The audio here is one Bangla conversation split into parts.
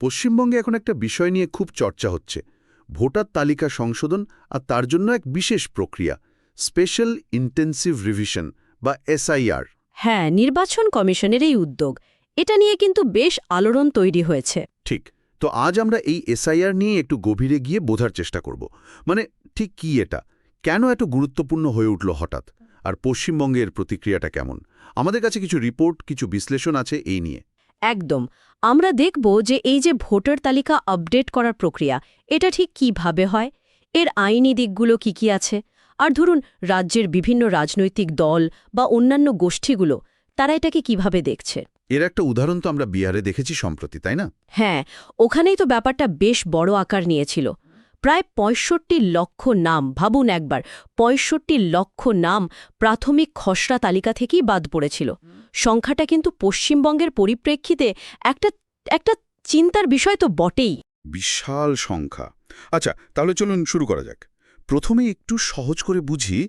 পশ্চিমবঙ্গে এখন একটা বিষয় নিয়ে খুব চর্চা হচ্ছে। ভোটার তালিকা সংশোধন আর তার জন্য এক বিশেষ প্রক্রিয়া স্পেশাল ইন্টেন্সিভ রিভিশন বা এসআইআর। হ্যাঁ নির্বাচন কমিশনের এই উদ্যোগ এটা নিয়ে কিন্তু বেশ আলোড়ন তৈরি হয়েছে। ঠিক তো আজ আমরা এই এসআইআর নিয়ে একটু গভীরে গিয়ে বোঝার চেষ্টা করব। মানে ঠিক কি এটা? কেন এত গুরুত্বপূর্ণ হয়ে উঠল হঠাৎ? আর পশ্চিমবঙ্গের প্রতিক্রিয়াটা কেমন? আমাদের কাছে কিছু রিপোর্ট কিছু বিশ্লেষণ আছে এই নিয়ে। একদম। আমরা দেখব যে এই যে ভোটার তালিকা আপডেট করার প্রক্রিয়া এটা ঠিক কীভাবে হয়? এর আইনি দিকগুলো কি কি আছে? আর ধরুন রাজ্যের বিভিন্ন রাজনৈতিক দল বা অন্যান্য গোষ্ঠীগুলো তারা এটাকে কীভাবে দেখছে? এর একটা উদাহরণ তো আমরা বিহারে দেখেছি সম্প্রতি তাই না? হ্যাঁ ওখানেই তো ব্যাপারটা বেশ বড় আকার নিয়েছিল। প্রায় পঁয়ষট্টি লক্ষ নাম ভাবুন একবার পঁয়ষট্টি লক্ষ নাম প্রাথমিক খসড়া তালিকা থেকেই বাদ পড়েছিল। সংখ্যাটা কিন্তু পশ্চিমবঙ্গের পরিপ্রেক্ষিতে একটা একটা চিন্তার বিষয় তো বটেই। বিশাল সংখ্যা। আচ্ছা তাহলে চলুন শুরু করা যাক। প্রথমে একটু সহজ করে বুঝি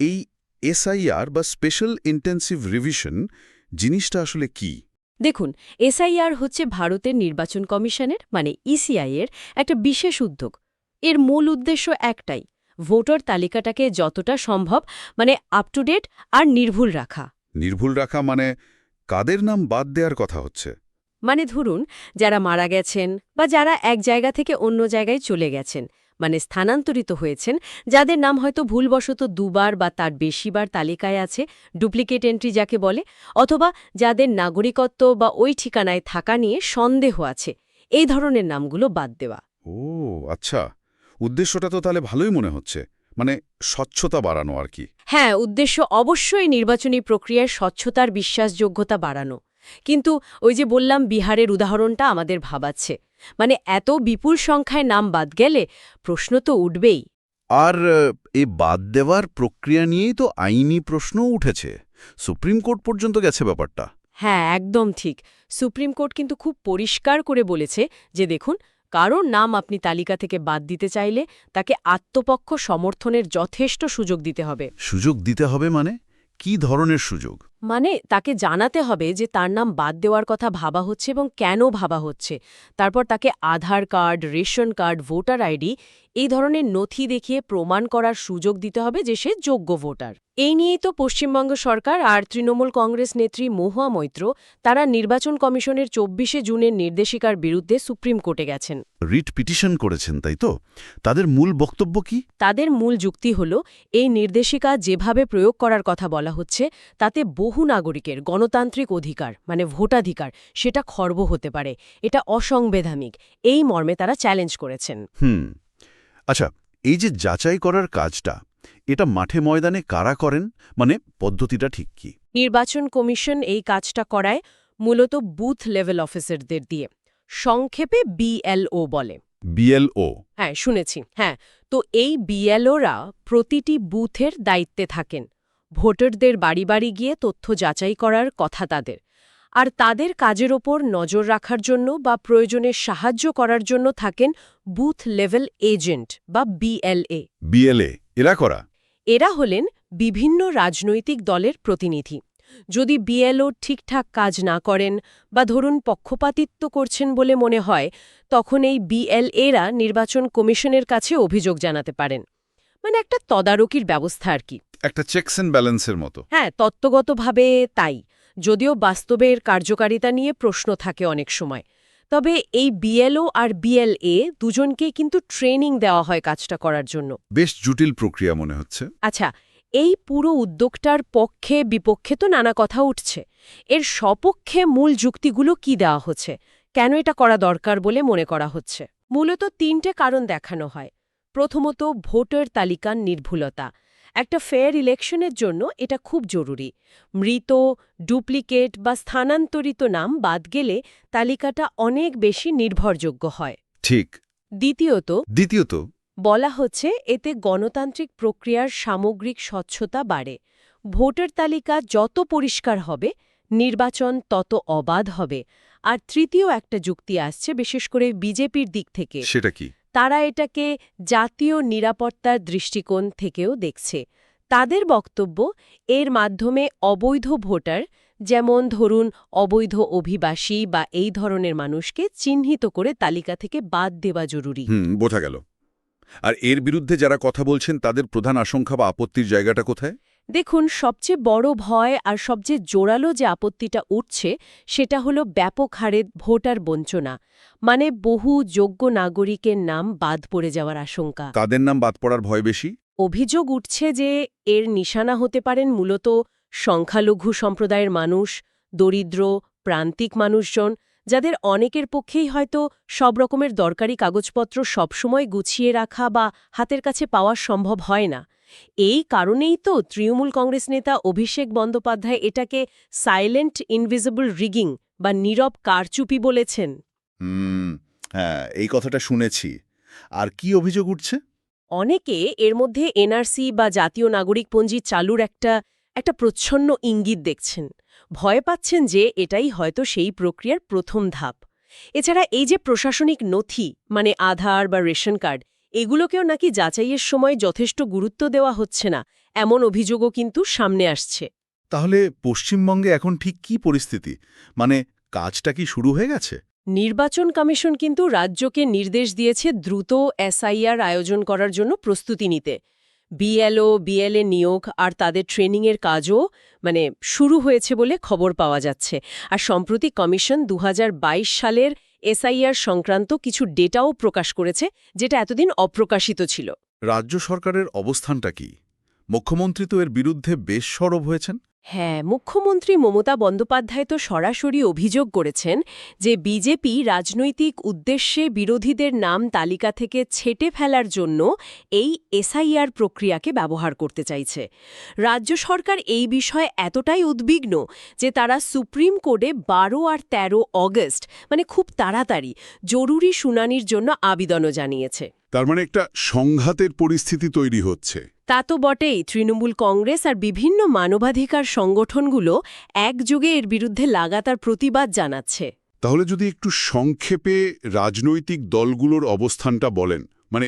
এই এসআইআর বা স্পেশাল ইন্টেন্সিভ রিভিশন জিনিসটা আসলে কি? দেখুন এসআইআর হচ্ছে ভারতের নির্বাচন কমিশনের মানে ইসিআই এর একটা বিশেষ উদ্যোগ। এর মূল উদ্দেশ্য একটাই ভোটার তালিকাটাকে যতটা সম্ভব মানে আপ টু ডেট আর নির্ভুল রাখা। নির্ভুল রাখা মানে কাদের নাম বাদ দেওয়ার কথা হচ্ছে। মানে ধরুন যারা মারা গেছেন বা যারা এক জায়গা থেকে অন্য জায়গায় চলে গেছেন মানে স্থানান্তরিত হয়েছেন যাদের নাম হয়তো ভুলবশত দুবার বা তার বেশিবার তালিকায় আছে ডুপ্লিকেট এন্ট্রি যাকে বলে অথবা যাদের নাগরিকত্ব বা ওই ঠিকানায় থাকা নিয়ে সন্দেহ আছে এই ধরনের নামগুলো বাদ দেওয়া। ও আচ্ছা। উদ্দেশ্যটা তো তাহলে ভালোই মনে হচ্ছে মানে স্বচ্ছতা বাড়ানো আর কি। হ্যাঁ উদ্দেশ্য অবশ্যই নির্বাচনী প্রক্রিয়ায় স্বচ্ছতার বিশ্বাসযোগ্যতা বাড়ানো। কিন্তু ওই যে বললাম বিহারের উদাহরণটা আমাদের ভাবাচ্ছে। মানে এত বিপুল সংখ্যায় নাম বাদ গেলে প্রশ্ন তো উঠবেই। আর এই বাদ দেওয়ার প্রক্রিয়া নিয়েই তো আইনি প্রশ্নও উঠেছে। সুপ্রিম কোর্ট পর্যন্ত গেছে ব্যাপারটা। হ্যাঁ একদম ঠিক। সুপ্রিম কোর্ট কিন্তু খুব পরিষ্কার করে বলেছে যে দেখুন কারোর নাম আপনি তালিকা থেকে বাদ দিতে চাইলে তাকে আত্মপক্ষ সমর্থনের যথেষ্ট সুযোগ দিতে হবে। সুযোগ দিতে হবে মানে? কি ধরনের সুযোগ? মানে তাকে জানাতে হবে যে তার নাম বাদ দেওয়ার কথা ভাবা হচ্ছে এবং কেন ভাবা হচ্ছে। তারপর তাকে Aadhaar card ration card voter ID এই ধরনের নথি দেখিয়ে প্রমাণ করার সুযোগ দিতে হবে যে সে যোগ্য ভোটার। এই নিয়েই তো পশ্চিমবঙ্গ সরকার আর তৃণমূল কংগ্রেস নেত্রী মহুয়া মৈত্র তারা নির্বাচন কমিশনের চব্বিশে জুনের নির্দেশিকার বিরুদ্ধে সুপ্রিম কোর্টে গেছেন। রিট পিটিশন করেছেন তাই তো? তাদের মূল বক্তব্য কি? তাদের মূল যুক্তি হল এই নির্দেশিকা যেভাবে প্রয়োগ করার কথা বলা হচ্ছে তাতে বহু নাগরিকের গণতান্ত্রিক অধিকার মানে ভোটাধিকার সেটা খর্ব হতে পারে। এটা অসংবেধানিক। এই মর্মে তারা চ্যালেঞ্জ করেছেন। হুম। আচ্ছা এই যে যাচাই করার কাজটা এটা মাঠে ময়দানে কারা করেন? মানে পদ্ধতিটা ঠিক কি? নির্বাচন কমিশন এই কাজটা করায় মূলত বুথ লেভেল অফিসারদের দিয়ে। সংক্ষেপে বিএলও বলে। বিএলও? হ্যাঁ শুনেছি। হ্যাঁ তো এই বিএলওরা প্রতিটি বুথের দায়িত্বে থাকেন। ভোটারদের বাড়ি বাড়ি গিয়ে তথ্য যাচাই করার কথা তাদের। আর তাদের কাজের ওপর নজর রাখার জন্য বা প্রয়োজনে সাহায্য করার জন্য থাকেন বুথ লেভেল এজেন্ট বা বিএলএ। বিএলএ এরা করা? এরা হলেন বিভিন্ন রাজনৈতিক দলের প্রতিনিধি। যদি বিএলও ঠিকঠাক কাজ না করেন বা ধরুন পক্ষপাতিত্ব করছেন বলে মনে হয় তখন এই বিএলএরা নির্বাচন কমিশনের কাছে অভিযোগ জানাতে পারেন। মানে একটা তদারকির ব্যবস্থা আর কি। একটা চেকস অ্যান্ড ব্যালেন্সের মতো। হ্যাঁ তত্ত্বগতভাবে তাই। যদিও বাস্তবের কার্যকারিতা নিয়ে প্রশ্ন থাকে অনেক সময়। তবে এই বিএলও আর বিএলএ দুজনকে কিন্তু ট্রেনিং দেওয়া হয় কাজটা করার জন্য। বেশ জটিল প্রক্রিয়া মনে হচ্ছে। আচ্ছা এই পুরো উদ্যোগটার পক্ষে বিপক্ষে তো নানা কথা উঠছে। এর সপক্ষে মূল যুক্তিগুলো কি দেওয়া হচ্ছে? কেন এটা করা দরকার বলে মনে করা হচ্ছে? মূলত তিনটে কারণ দেখানো হয়। প্রথমত ভোটার তালিকার নির্ভুলতা। একটা ফেয়ার ইলেকশনের জন্য এটা খুব জরুরি। মৃত ডুপ্লিকেট বা স্থানান্তরিত নাম বাদ গেলে তালিকাটা অনেক বেশি নির্ভরযোগ্য হয়। ঠিক। দ্বিতীয়ত দ্বিতীয়ত বলা হচ্ছে এতে গণতান্ত্রিক প্রক্রিয়ার সামগ্রিক স্বচ্ছতা বাড়ে। ভোটার তালিকা যত পরিষ্কার হবে নির্বাচন তত অবাধ হবে। আর তৃতীয় একটা যুক্তি আসছে বিশেষ করে বিজেপির দিক থেকে। সেটা কি? তারা এটাকে জাতীয় নিরাপত্তার দৃষ্টিকোণ থেকেও দেখছে। তাদের বক্তব্য এর মাধ্যমে অবৈধ ভোটার, যেমন ধরুন অবৈধ অভিবাসী বা এই ধরনের মানুষকে চিহ্নিত করে তালিকা থেকে বাদ দেওয়া জরুরি। বোঝা গেল। আর এর বিরুদ্ধে যারা কথা বলছেন, তাদের প্রধান আশঙ্কা বা আপত্তির জায়গাটা কোথায়? দেখুন সবচেয়ে বড় ভয় আর সবচেয়ে জোরালো যে আপত্তিটা উঠছে সেটা হলো ব্যাপক হারে ভোটার বঞ্চনা। মানে বহু যোগ্য নাগরিকের নাম বাদ পড়ে যাওয়ার আশঙ্কা। তাদের নাম বাদ পড়ার ভয় বেশি? অভিযোগ উঠছে যে এর নিশানা হতে পারেন মূলত সংখ্যালঘু সম্প্রদায়ের মানুষ দরিদ্র প্রান্তিক মানুষজন যাদের অনেকের পক্ষেই হয়তো সব রকমের দরকারি কাগজপত্র সবসময় গুছিয়ে রাখা বা হাতের কাছে পাওয়া সম্ভব হয় না। এই কারণেই তো তৃণমূল কংগ্রেস নেতা অভিষেক বন্দ্যোপাধ্যায় এটাকে সাইলেন্ট ইনভিজিবল রিগিং বা নীরব কারচুপি বলেছেন। হ্যাঁ এই কথাটা শুনেছি। আর কি অভিযোগ উঠছে? অনেকে এর মধ্যে এনআরসি বা জাতীয় নাগরিকপঞ্জি চালুর একটা একটা প্রচ্ছন্ন ইঙ্গিত দেখছেন। ভয় পাচ্ছেন যে এটাই হয়তো সেই প্রক্রিয়ার প্রথম ধাপ। এছাড়া এই যে প্রশাসনিক নথি মানে আধার বা রেশন কার্ড এগুলোকেও নাকি যাচাইয়ের সময় যথেষ্ট গুরুত্ব দেওয়া হচ্ছে না এমন অভিযোগও কিন্তু সামনে আসছে। তাহলে পশ্চিমবঙ্গে এখন ঠিক কি পরিস্থিতি? মানে কাজটা কি শুরু হয়ে গেছে? নির্বাচন কমিশন কিন্তু রাজ্যকে নির্দেশ দিয়েছে দ্রুত এসআইআর আয়োজন করার জন্য প্রস্তুতি নিতে। বিএলও বিএলএ নিয়োগ আর তাদের ট্রেনিংয়ের কাজও মানে শুরু হয়েছে বলে খবর পাওয়া যাচ্ছে। আর সম্প্রতি কমিশন দু হাজার বাইশ সালের এসআইআর সংক্রান্ত কিছু ডেটাও প্রকাশ করেছে, যেটা এতদিন অপ্রকাশিত ছিল। রাজ্য সরকারের অবস্থানটা কি? মুখ্যমন্ত্রী তো এর বিরুদ্ধে বেশ সরব হয়েছেন। হ্যাঁ মুখ্যমন্ত্রী মমতা বন্দ্যোপাধ্যায় তো সরাসরি অভিযোগ করেছেন যে বিজেপি রাজনৈতিক উদ্দেশ্যে বিরোধীদের নাম তালিকা থেকে ছেটে ফেলার জন্য এই এসআইআর প্রক্রিয়াকে ব্যবহার করতে চাইছে। রাজ্য সরকার এই বিষয়ে এতটাই উদ্বিগ্ন যে তারা সুপ্রিম কোর্টে বারো আর ১৩ অগস্ট মানে খুব তাড়াতাড়ি, জরুরি শুনানির জন্য আবেদনও জানিয়েছে। তার মানে একটা সংঘাতের পরিস্থিতি তৈরি হচ্ছে। তা তো বটেই তৃণমূল কংগ্রেস আর বিভিন্ন মানবাধিকার সংগঠনগুলো একযোগে এর বিরুদ্ধে লাগাতার প্রতিবাদ জানাচ্ছে। তাহলে যদি একটু সংক্ষেপে রাজনৈতিক দলগুলোর অবস্থানটা বলেন মানে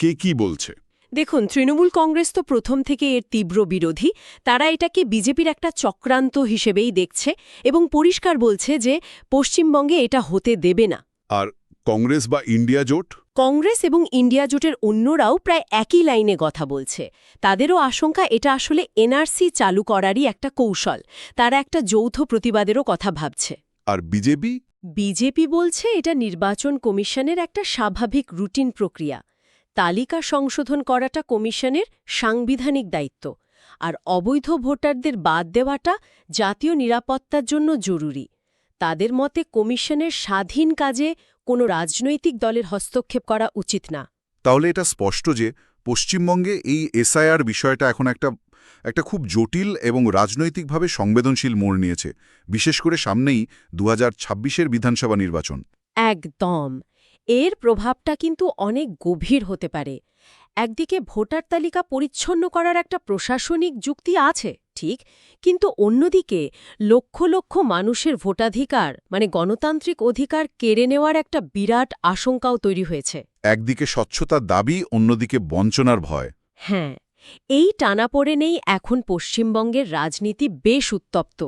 কে কি বলছে? দেখুন তৃণমূল কংগ্রেস তো প্রথম থেকে এর তীব্র বিরোধী তারা এটাকে বিজেপির একটা চক্রান্ত হিসেবেই দেখছে এবং পরিষ্কার বলছে যে পশ্চিমবঙ্গে এটা হতে দেবে না। আর কংগ্রেস বা ইন্ডিয়া জোট? কংগ্রেস এবং ইন্ডিয়া জোটের অন্যরাও প্রায় একই লাইনে কথা বলছে। তাদেরও আশঙ্কা এটা আসলে এনআরসি চালু করারই একটা কৌশল। তারা একটা যৌথ প্রতিবাদেরও কথা ভাবছে। আর বিজেপি? বিজেপি বলছে এটা নির্বাচন কমিশনের একটা স্বাভাবিক রুটিন প্রক্রিয়া। তালিকা সংশোধন করাটা কমিশনের সাংবিধানিক দায়িত্ব। আর অবৈধ ভোটারদের বাদ দেওয়াটা জাতীয় নিরাপত্তার জন্য জরুরি। তাদের মতে কমিশনের স্বাধীন কাজে কোনো রাজনৈতিক দলের হস্তক্ষেপ করা উচিত না। তাহলে এটা স্পষ্ট যে পশ্চিমবঙ্গে এই এসআইআর বিষয়টা এখন একটা একটা খুব জটিল এবং রাজনৈতিকভাবে সংবেদনশীল মোড় নিয়েছে বিশেষ করে সামনেই দু হাজার বিধানসভা নির্বাচন। একদম। এর প্রভাবটা কিন্তু অনেক গভীর হতে পারে। একদিকে ভোটার তালিকা পরিচ্ছন্ন করার একটা প্রশাসনিক যুক্তি আছে। ঠিক কিন্তু অন্যদিকে লক্ষ লক্ষ মানুষের ভোটাধিকার মানে গণতান্ত্রিক অধিকার কেড়ে নেওয়ার একটা বিরাট আশঙ্কাও তৈরি হয়েছে। একদিকে স্বচ্ছতার দাবি অন্যদিকে বঞ্চনার ভয়। হ্যাঁ এই টানাপোড়েনেই এখন পশ্চিমবঙ্গের রাজনীতি বেশ উত্তপ্ত।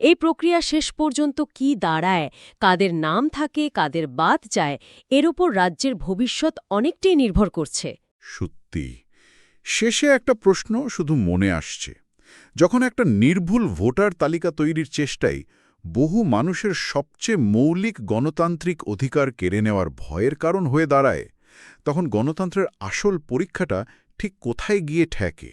এই প্রক্রিয়া শেষ পর্যন্ত কি দাঁড়ায় কাদের নাম থাকে কাদের বাদ যায় এর ওপর রাজ্যের ভবিষ্যৎ অনেকটাই নির্ভর করছে। সত্যি শেষে একটা প্রশ্ন শুধু মনে আসছে। যখন একটা নির্ভুল ভোটার তালিকা তৈরির চেষ্টাই বহু মানুষের সবচেয়ে মৌলিক গণতান্ত্রিক অধিকার কেড়ে নেওয়ার ভয়ের কারণ হয়ে দাঁড়ায়, তখন গণতন্ত্রের আসল পরীক্ষাটা ঠিক কোথায় গিয়ে ঠেকে?